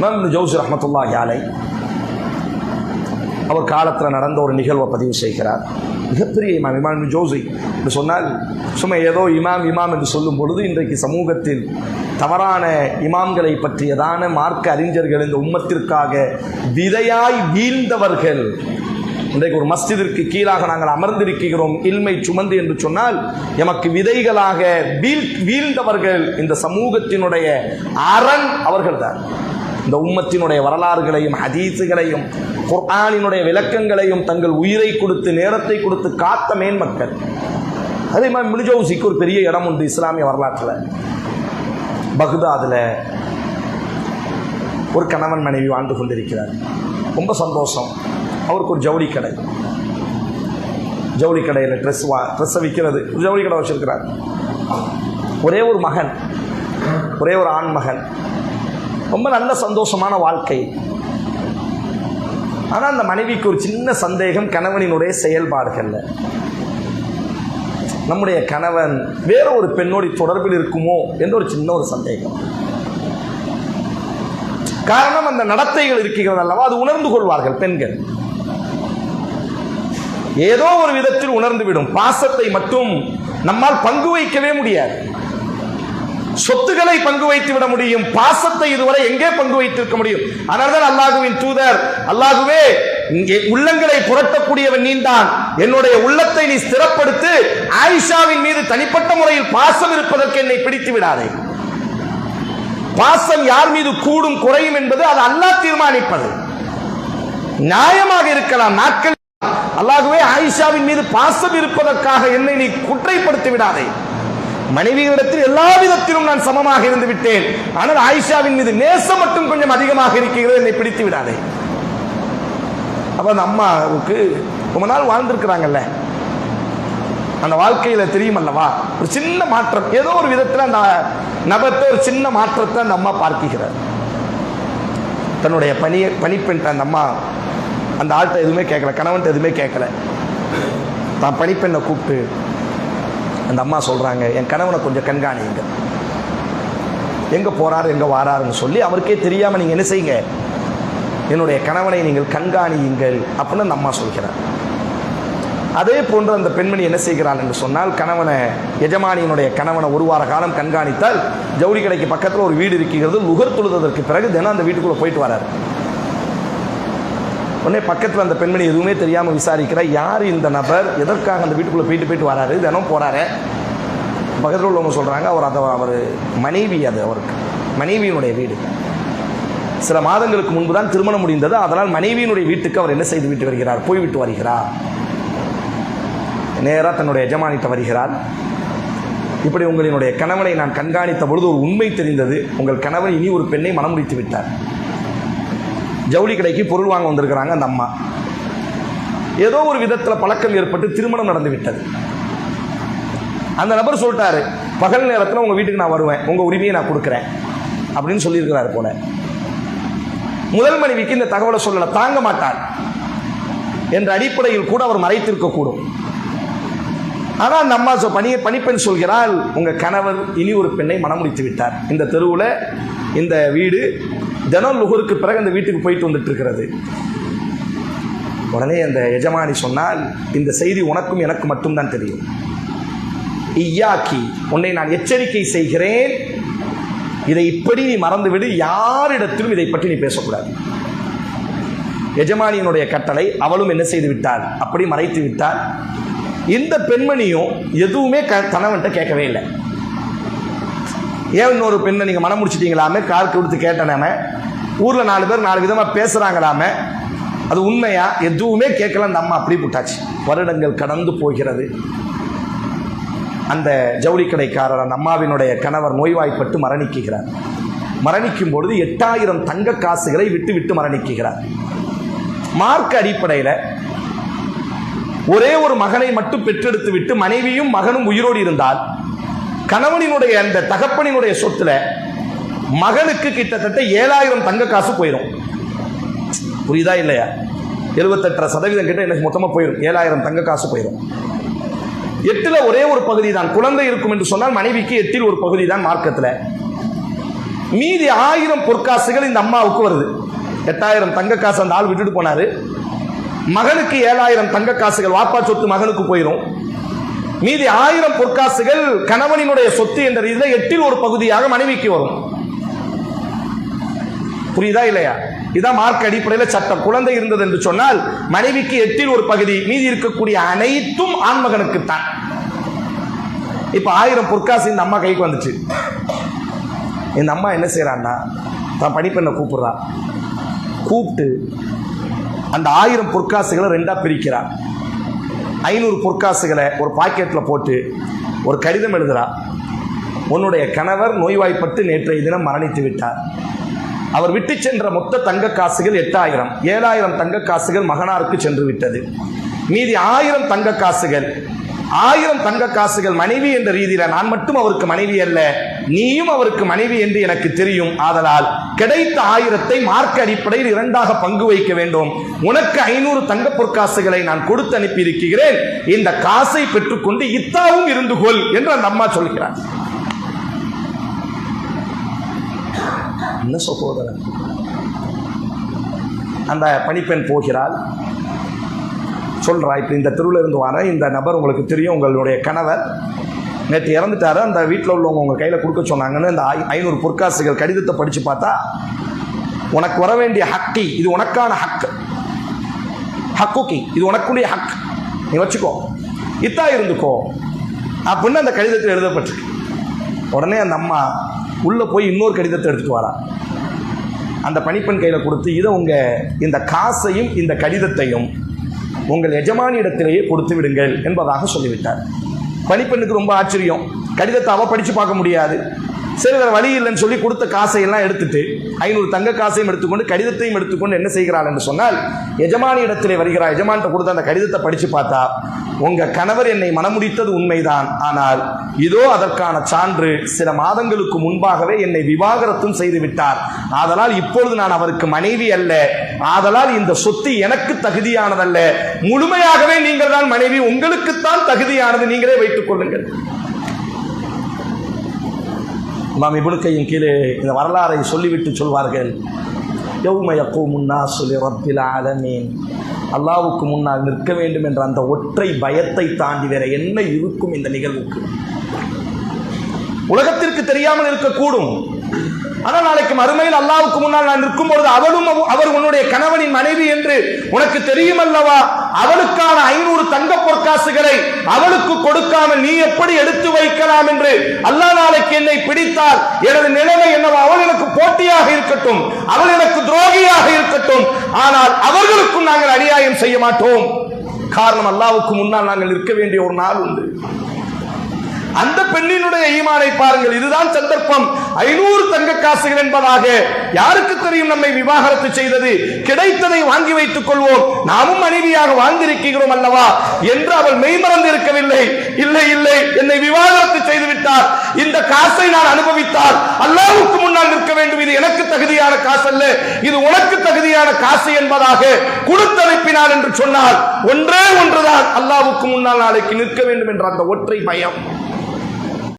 இமாம் ஜவுசி ரஹமத்துல்லா யாலை அவர் காலத்தில் நடந்த ஒரு நிகழ்வை பதிவு செய்கிறார். மிகப்பெரிய இமாம் இமாம் ஜோசி என்று சொன்னால் சும்மா ஏதோ இமாம் இமாம் என்று சொல்லும் பொழுது இன்றைக்கு சமூகத்தில் தவறான இமாம்களை பற்றியதான மார்க்க அறிஞர்கள் இந்த உம்மத்திற்காக விதையாய் வீழ்ந்தவர்கள். இன்றைக்கு ஒரு மஸ்ஜிதிற்கு கீழாக நாங்கள் அமர்ந்திருக்கிறோம் இல்மை சுமந்து என்று சொன்னால் எமக்கு விதைகளாக வீழ் வீழ்ந்தவர்கள் இந்த சமூகத்தினுடைய அரண் அவர்கள்தான். இந்த உம்மத்தினுடைய வரலாறுகளையும் ஹதீஸுகளையும் குர்ஆனினுடைய விளக்கங்களையும் தங்கள் உயிரை கொடுத்து நேரத்தை கொடுத்து காத்த மேன்மக்கள் அதே மாதிரி மிலிஜவுசிக்கு ஒரு பெரிய இடம் உண்டு இஸ்லாமிய வரலாற்றில். பக்தாதில் ஒரு கணவன் மனைவி வாழ்ந்து கொண்டிருக்கிறார். ரொம்ப சந்தோஷம். அவருக்கு ஒரு ஜவுளி கடை. ஜவுளி கடையில் ட்ரெஸ் வா ட்ரெஸ்ஸை விற்கிறது ஜவுளி கடை வச்சிருக்கிறார். ஒரே ஒரு மகன். ஒரே ஒரு ஆண் மகன் ரொம்ப நல்ல சந்தோஷமான வாழ்க்கை. ஆனால் அந்த மனைவிக்கு ஒரு சின்ன சந்தேகம் கணவனினுடைய செயல்பாடுகளில். நம்முடைய கணவன் வேற ஒரு பெண்ணோடு தொடர்பில் இருக்குமோ என்ற ஒரு சின்ன ஒரு சந்தேகம். காரணம் அந்த நடத்தைகள் இருக்கிறது அல்லவா? அது உணர்ந்து கொள்வார்கள் பெண்கள். ஏதோ ஒரு விதத்தில் உணர்ந்து விடும் பாசத்தை மட்டும் நம்மால் பங்கு வைக்கவே முடியாது. சொத்துக்களை பங்கு வைத்து விட முடியும். பாசத்தை இதுவரை எங்கே பங்கு வைத்திருக்க முடியும்? அதனால்தான் அல்லாஹுவின் தூதர் அல்லாஹுவே இங்கே உள்ளங்களை புரட்டக்கூடியவன் நீந்தான். என்னுடைய உள்ளத்தை நீ ஸ்திரப்படுத்து ஆயிஷாவின் மீது தனிப்பட்ட முறையில் பாசம் இருப்பதற்கு என்னை பிடித்து விடாதே. பாசம் யார் மீது கூடும் குறையும் என்பது அது அல்லாஹ் தீர்மானிப்பது. நியாயமாக இருக்கலாம் நாட்கள் அல்லாகவே ஆயிஷாவின் மீது பாசம் இருப்பதற்காக என்னை நீ குற்றைப்படுத்தி விடாதே. மனைவியிடத்தில் எல்லா விதத்திலும் நான் சமமாக இருந்து விட்டேன். ஆனால் ஆயிஷாவின் மீது நேசம் மட்டும் கொஞ்சம் அதிகமாக இருக்கிறது. என்னை பிடித்து விடாதே. அப்ப அந்த அம்மாவுக்கு ரொம்ப நாள் வாழ்ந்திருக்கிறாங்கல்ல. அந்த வாழ்க்கையில தெரியும் அல்லவா? ஒரு சின்ன மாற்றம். ஏதோ ஒரு விதத்தில் அந்த நபத்தை ஒரு சின்ன மாற்றத்தை அந்த அம்மா பார்க்கிறார். தன்னுடைய பணியை பணிப்பெண் அந்த அம்மா அந்த ஆள்கிட்ட எதுவுமே கேட்கல. கணவன்ட்ட எதுவுமே கேட்கல. தான் பணிப்பெண்ணை கூப்பிட்டு அந்த அம்மா சொல்கிறாங்க என் கணவனை கொஞ்சம் கண்காணிங்க எங்கே போகிறாரு எங்கே வாராருன்னு சொல்லி அவருக்கே தெரியாமல் நீங்கள் என்ன செய்யுங்க? என்னுடைய கணவனை நீங்கள் கண்காணியுங்கள் அப்படின்னு அந்த அம்மா சொல்கிறார். அதே போன்று அந்த பெண்மணி என்ன செய்கிறாள் என்று சொன்னால் கணவனை எஜமானியினுடைய கணவனை ஒரு வார காலம் கண்காணித்தால் ஜவுளி கடைக்கு பக்கத்தில் ஒரு வீடு இருக்கிறது நுகர் தொழுதற்கு பிறகு தினம் அந்த வீட்டுக்குள்ளே போயிட்டு வராரு. உடனே பக்கத்தில் அந்த பெண்மணி எதுவுமே தெரியாமல் விசாரிக்கிற யார் இந்த நபர்? எதற்காக அந்த வீட்டுக்குள்ளே போயிட்டு போயிட்டு வராரு? தினம் போகிறாரு பக்கத்தில் உள்ளவங்க சொல்கிறாங்க அவர் அதை அவர் மனைவி அது அவருக்கு மனைவியினுடைய வீடு. சில மாதங்களுக்கு முன்பு தான் திருமணம் முடிந்தது. அதனால் மனைவியினுடைய வீட்டுக்கு அவர் என்ன செய்து விட்டு வருகிறார்? போய்விட்டு வருகிறார். நேராக தன்னுடைய எஜமானிட்ட வருகிறார். இப்படி உங்களினுடைய கணவனை நான் கண்காணித்த பொழுது ஒரு உண்மை தெரிந்தது. உங்கள் கணவன் இனி ஒரு பெண்ணை மனம் முடித்து விட்டார். ஜவுளி கடைக்கு பொருள் வாங்க வந்திருக்கிறாங்க அந்த அம்மா. ஏதோ ஒரு விதத்தில் பழக்கம் ஏற்பட்டு திருமணம் நடந்து விட்டது. அந்த நபர் சொல்லிட்டாரு பகல் நேரத்தில் உங்கள் வீட்டுக்கு நான் வருவேன். உங்கள் உரிமையை நான் கொடுக்குறேன். அப்படின்னு சொல்லியிருக்கிறாரு போல. முதல் மனைவிக்கு இந்த தகவலை சொல்லலை தாங்க மாட்டார். என்ற அடிப்படையில் கூட அவர் மறைத்திருக்கக்கூடும். ஆனால் அந்த அம்மா சொ- பணி பணிப்பெண் சொல்கிறாள் உங்கள் கணவர் இனி ஒரு பெண்ணை மனம் முடித்து விட்டார். இந்த தெருவில் இந்த வீடு தினம் லுகருக்கு பிறகு அந்த வீட்டுக்கு போயிட்டு வந்துட்டு இருக்கிறது உடனே அந்த எஜமானி சொன்னால் இந்த செய்தி உனக்கும் எனக்கு மட்டும்தான் தெரியும். இய்யாக்கி உன்னை நான் எச்சரிக்கை செய்கிறேன். இதை இப்படி நீ மறந்துவிடு யாரிடத்திலும் இதை பற்றி நீ பேசக்கூடாது. எஜமானியினுடைய கட்டளை அவளும் என்ன செய்து விட்டாள்? அப்படி மறைத்து விட்டாள். இந்த பெண்மணியும் எதுவுமே க கணவன்கிட்ட கேட்கவே இல்லை. ஏன் இன்னொரு பெண்ணை நீங்கள் மனம் முடிச்சிட்டீங்களாமே கார் கொடுத்து கேட்டனாமே ஊரில் நாலு பேர் நாலு விதமாக பேசுகிறாங்களாமே அது உண்மையா? எதுவுமே கேட்கல. அந்த அம்மா அப்படி போட்டாச்சு வருடங்கள் கடந்து போகிறது. அந்த ஜவுளி கடைக்காரர் அந்த அம்மாவினுடைய கணவர் நோய்வாய்ப்பட்டு மரணிக்குகிறார் மரணிக்கும் பொழுது எட்டாயிரம் தங்க காசுகளை விட்டு விட்டு மரணிக்குகிறார் மார்க் அடிப்படையில் ஒரே ஒரு மகனை மட்டும் பெற்றெடுத்து விட்டு மனைவியும் மகனும் உயிரோடு இருந்தால் கணவனினுடைய அந்த தகப்பனினுடைய சொத்துல மகனுக்கு கிட்டத்தட்ட ஏழாயிரம் தங்க காசு போயிடும் புரியுதா இல்லையா? எழுபத்தெட்டரை சதவீதம் கிட்ட எனக்கு மொத்தமாக போயிடும் ஏழாயிரம் தங்க காசு போயிடும் எட்டில் ஒரே ஒரு பகுதி தான் குழந்தை இருக்கும் என்று சொன்னால் மனைவிக்கு எட்டில் ஒரு பகுதி தான் மார்க்கத்தில். மீதி ஆயிரம் பொற்காசுகள் இந்த அம்மாவுக்கு வருது. எட்டாயிரம் தங்க காசு அந்த ஆள் விட்டுட்டு போனாரு. மகனுக்கு ஏழாயிரம் தங்க காசுகள் வாப்பா சொத்து மகனுக்கு போயிடும் மீதி ஆயிரம் பொற்காசுகள் கணவனினுடைய சொத்து என்ற ரீதியில் எட்டில் ஒரு பகுதியாக மனைவிக்கு வரும். புரியுதா இல்லையா? இதான் மார்க் அடிப்படையில் சட்டம். குழந்தை இருந்தது என்று சொன்னால் மனைவிக்கு எட்டில் ஒரு பகுதி மீதி இருக்கக்கூடிய அனைத்தும் ஆண்மகனுக்கு தான் இப்போ ஆயிரம் பொற்காசு இந்த அம்மா கைக்கு வந்துச்சு. இந்த அம்மா என்ன செய்யறான்னா தான் படிப்பெண்ணை கூப்பிடுறா. கூப்பிட்டு அந்த ஆயிரம் பொற்காசுகளை ரெண்டா பிரிக்கிறா. ஐநூறு பொற்காசுகளை ஒரு பாக்கெட்டில் போட்டு ஒரு கடிதம் எழுதுறா. உன்னுடைய கணவர் நோய்வாய்ப்பட்டு நேற்றைய தினம் மரணித்து விட்டார். அவர் விட்டு சென்ற மொத்த தங்க காசுகள் எட்டாயிரம். ஏழாயிரம் தங்க காசுகள் மகனாருக்கு சென்று விட்டது. மீதி ஆயிரம் தங்க காசுகள். ஆயிரம் தங்க காசுகள் மனைவி என்ற ரீதியில நான் மட்டும் அவருக்கு மனைவி அல்ல நீயும் அவருக்கு மனைவி என்று எனக்கு தெரியும். ஆதலால் கிடைத்த ஆயிரத்தை மார்க் அடிப்படையில் இரண்டாக பங்கு வைக்க வேண்டும். உனக்கு ஐநூறு தங்க பொற்காசுகளை நான் கொடுத்து அனுப்பி இருக்கிறேன் இந்த காசை பெற்றுக்கொண்டு இத்தாவும் இருந்து கொள் என்று அந்த அம்மா சொல்கிறார். என்ன சகோதரன். அந்த பணிப்பெண் போகிறாள். சொல்றா இப்போ இந்த தெருவில் இருந்து வரேன் இந்த நபர் உங்களுக்கு தெரியும் உங்களுடைய கணவர். நேற்று இறந்துட்டாரு. அந்த வீட்டில் உள்ளவங்க உங்க கையில் கொடுக்க சொன்னாங்கன்னு இந்த ஐநூறு பொற்காசுகள் கடிதத்தை படிச்சு பார்த்தா உனக்கு வர வேண்டிய ஹக்கி இது உனக்கான ஹக்கு. ஹக்குக்கி இது உனக்குடைய ஹக் நீ வச்சுக்கோ. இத்தா இருந்துக்கோ. அப்படின்னு அந்த கடிதத்தில் எழுதப்பட்டிருக்கு. உடனே அந்த அம்மா உள்ள போய் இன்னொரு கடிதத்தை எடுத்துட்டு வரான் அந்த பணிப்பெண் கையில் கொடுத்து இதை உங்கள் இந்த காசையும் இந்த கடிதத்தையும் உங்கள் எஜமானியிடத்திலேயே கொடுத்து விடுங்கள் என்பதாக சொல்லிவிட்டார். பணிப்பெண்ணுக்கு ரொம்ப ஆச்சரியம். கடிதத்தை அவ படித்து பார்க்க முடியாது. சரி வேற வழி இல்லைன்னு சொல்லி கொடுத்த காசையெல்லாம் எடுத்துட்டு ஐநூறு தங்க காசையும் எடுத்துக்கொண்டு கடிதத்தையும் எடுத்துக்கொண்டு என்ன செய்கிறாள் என்று சொன்னால் எஜமானி இடத்திலே வருகிறார் எஜமான்கிட்ட கொடுத்த அந்த கடிதத்தை படிச்சு பார்த்தா உங்க கணவர் என்னை மனமுடித்தது உண்மைதான். ஆனால் இதோ அதற்கான சான்று சில மாதங்களுக்கு முன்பாகவே என்னை விவாகரத்தும் செய்து விட்டார் ஆதலால் இப்பொழுது நான் அவருக்கு மனைவி அல்ல. ஆதலால் இந்த சொத்து எனக்கு தகுதியானதல்ல. முழுமையாகவே நீங்கள் தான் மனைவி. உங்களுக்குத்தான் தகுதியானது. நீங்களே வைத்துக் கொள்ளுங்கள். இமாம் இப்னு கீழே இந்த வரலாறை சொல்லிவிட்டு சொல்வார்கள். யௌம முன்னா சொல்லி ரப்பில் ஆலமீன். அல்லாவுக்கு முன்னால் நிற்க வேண்டும் என்ற அந்த ஒற்றை பயத்தை தாண்டி வேற என்ன இருக்கும் இந்த நிகழ்வுக்கு? உலகத்திற்கு தெரியாமல் இருக்கக்கூடும். ஆனால் நாளைக்கு மறுமையில் அல்லாவுக்கு முன்னால் நான் நிற்கும் பொழுது அவளும் அவர் உன்னுடைய கணவனின் மனைவி என்று உனக்கு தெரியும் அல்லவா அவளுக்கான ஐநூறு தங்க பொற்காசுகளை அவளுக்கு கொடுக்காமல் நீ எப்படி எடுத்து வைக்கலாம் என்று அல்லாஹ் நாளைக்கு என்னை பிடித்தால் எனது நிலைமை என்னவோ அவள் எனக்கு போட்டியாக இருக்கட்டும் அவள் எனக்கு துரோகியாக இருக்கட்டும் ஆனால் அவர்களுக்கும் நாங்கள் அநியாயம் செய்ய மாட்டோம். காரணம் அல்லாவுக்கு முன்னால் நாங்கள் நிற்க வேண்டிய ஒரு நாள் உண்டு. அந்த பெண்ணினுடைய ஈமானை பாருங்கள். இதுதான் சந்தர்ப்பம். ஐநூறு தங்க காசுகள் என்பதாக யாருக்கு தெரியும் நம்மை விவாகரத்து செய்தது? கிடைத்ததை வாங்கி வைத்துக் கொள்வோம். நாமும் மனைவியாக வாழ்ந்திருக்கிறோம் அல்லவா? என்று அவள் மெய்மறந்து இருக்கவில்லை. இல்லை இல்லை. என்னை விவாகரத்து செய்து விட்டார் இந்த காசை நான் அனுபவித்தால் அல்லாவுக்கு முன்னால் நிற்க வேண்டும். இது எனக்கு தகுதியான காசு அல்ல இது உனக்கு தகுதியான காசு என்பதாக கொடுத்தனுப்பினார் என்று சொன்னால் ஒன்றே ஒன்றுதான். அல்லாவுக்கு முன்னால் நாளைக்கு நிற்க வேண்டும் என்ற அந்த ஒற்றை பயம்.